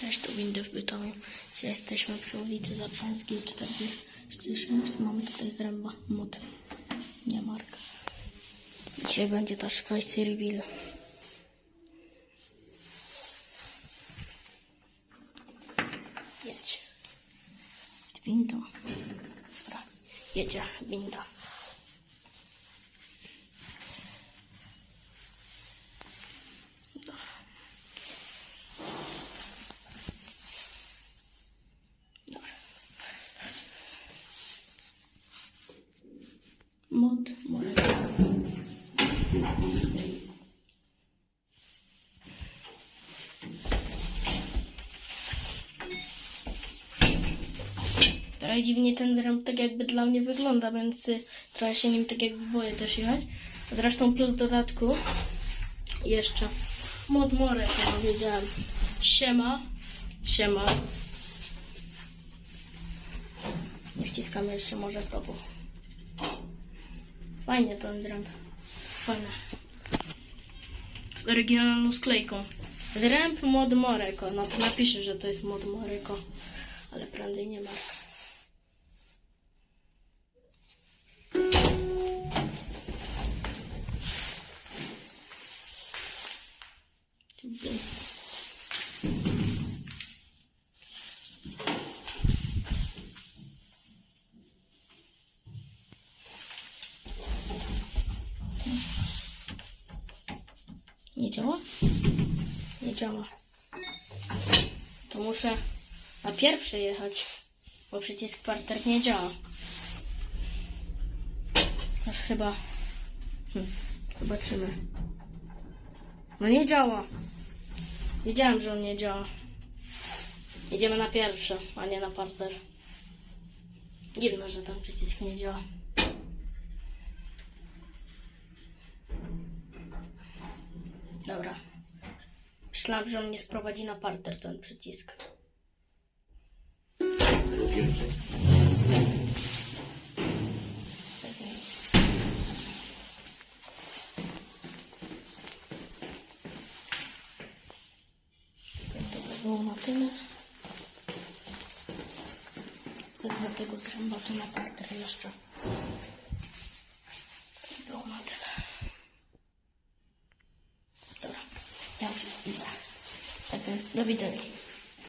Cześć, to windy w Bytomiu. Dzisiaj jesteśmy przy ulicy Zabrzańskiej 46. Mamy tutaj zręba mod. Nie marka. Dzisiaj będzie też face reveal. Jedź. Winda. Dobra, jedzie winda. Mod, mod. Trochę dziwnie ten zręb tak jakby dla mnie wygląda, więc y, trochę się nim tak jakby boję też jechać. Zresztą plus dodatku jeszcze mod more, jak wiedziałem. Siema, siema. Nie wciskamy jeszcze może stopu. Fajnie ten zręb. Fajne. Z oryginalną sklejką. Zręb mod Moreko. No to napiszę, że to jest mod Moreko. Ale prędzej nie ma. Nie działa? Nie działa. To muszę na pierwszy jechać, bo przycisk parter nie działa. Aż chyba. Hm, zobaczymy. No nie działa. Wiedziałem, że on nie działa. Jedziemy na pierwsze, a nie na parter. Dziwne, że ten przycisk nie działa. Dobra. Myślałam, że on mnie sprowadzi na parter ten przycisk. To by było na tyle. Wezmę tego zręba tu na parter jeszcze. 要一百，大概六比整。